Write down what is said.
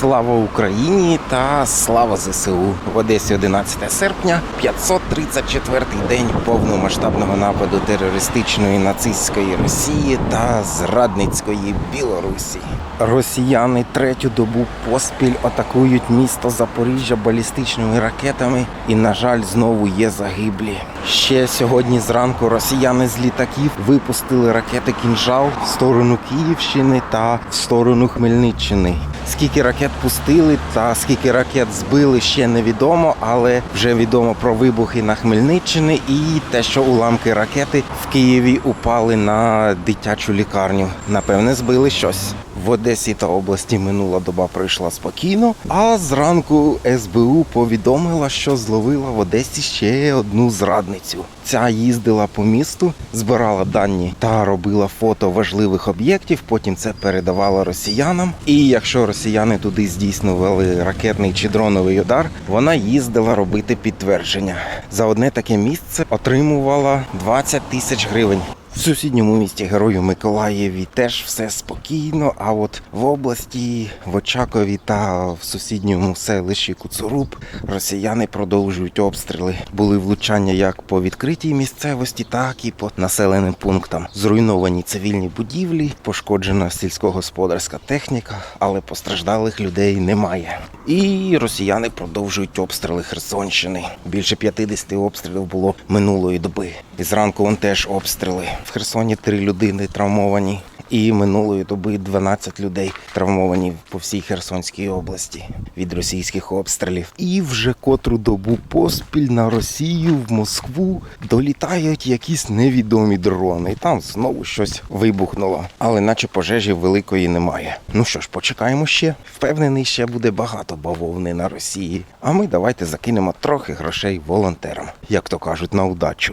Слава Україні та слава ЗСУ в Одесі 11 серпня, 534-й день повномасштабного нападу терористичної нацистської Росії та зрадницької Білорусі. Росіяни третю добу поспіль атакують місто Запоріжжя балістичними ракетами, і, на жаль, знову є загиблі. Ще сьогодні зранку росіяни з літаків випустили ракети кінжал в сторону Київщини та в сторону Хмельниччини. Скільки ракет пустили та скільки ракет збили, ще невідомо, але вже відомо про вибухи на Хмельниччині і те, що уламки ракети в Києві упали на дитячу лікарню. Напевне, збили щось. В Одесі та області минула доба пройшла спокійно, а зранку СБУ повідомила, що зловила в Одесі ще одну зрадницю. Ця їздила по місту, збирала дані та робила фото важливих об'єктів. Потім це передавала росіянам. І якщо росіяни туди здійснювали ракетний чи дроновий удар, вона їздила робити підтвердження. За одне таке місце отримувала 20 тисяч гривень. В сусідньому місті Герою Миколаєві теж все спокійно. А от в області, в Очакові та в сусідньому селищі Куцуруб росіяни продовжують обстріли. Були влучання як по відкритій місцевості, так і по населеним пунктам. Зруйновані цивільні будівлі, пошкоджена сільськогосподарська техніка, але постраждалих людей немає. І росіяни продовжують обстріли Херсонщини. Більше 50 обстрілів було минулої доби. І зранку вон теж обстріли. В Херсоні три людини травмовані. І минулої доби 12 людей травмовані по всій Херсонській області від російських обстрілів. І вже котру добу поспіль на Росію в Москву долітають якісь невідомі дрони. І там знову щось вибухнуло. Але наче пожежі великої немає. Ну що ж, почекаємо ще. Впевнений, ще буде багато бавовни на Росії. А ми давайте закинемо трохи грошей волонтерам, як то кажуть, на удачу.